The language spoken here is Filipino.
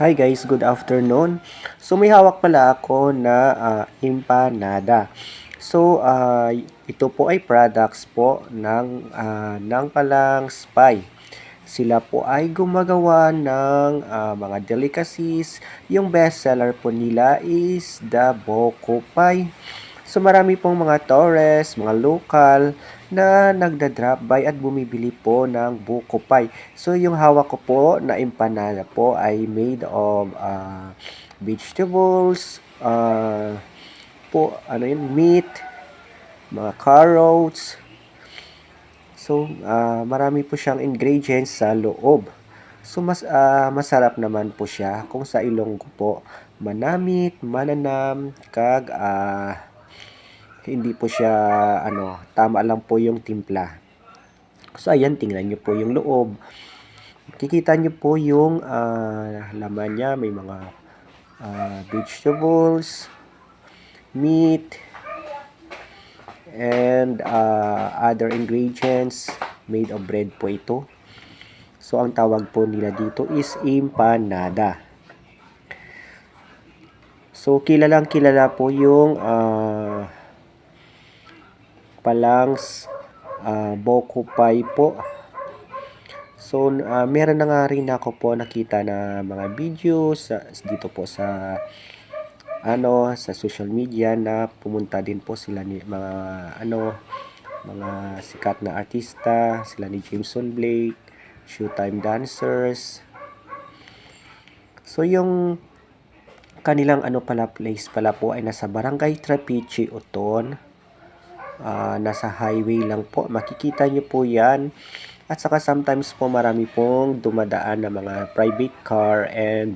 Hi guys, good afternoon. So may hawak pala ako na ah, empanada. So ah, ito po ay products po ng ah, ng palang Spy. Sila po ay gumagawa ng ah, mga delicacies. Yung bestseller po nila is the Boko Pie. So marami pong mga tourist, mga local na nagda-drop by at bumibili po ng buko pie. So yung hawak ko po na empanada po ay made of ah, vegetables, ah, po ano yun, meat, mga carrots. So ah, marami po siyang ingredients sa loob. So mas ah, masarap naman po siya kung sa Ilonggo po manamit, mananam, kag ah, hindi po siya ano, tama lang po yung timpla. So ayan, tingnan niyo po yung loob. Kikita niyo po yung ah, laman niya, may mga ah, vegetables, meat, and ah, other ingredients made of bread po ito. So ang tawag po nila dito is empanada. So kilalang kilala po yung ah, palangs ah, Boko Pie po. So ah, meron na nga rin ako po nakita na mga videos sa, dito po sa ano sa social media na pumunta din po sila ni mga ano mga sikat na artista, sila ni Jameson Blake, Showtime dancers. So yung kanilang ano pala place pala po ay nasa Barangay Trapiche, Oton. Ah, nasa highway lang po. Makikita niyo po 'yan. At saka sometimes po marami pong dumadaan na mga private car and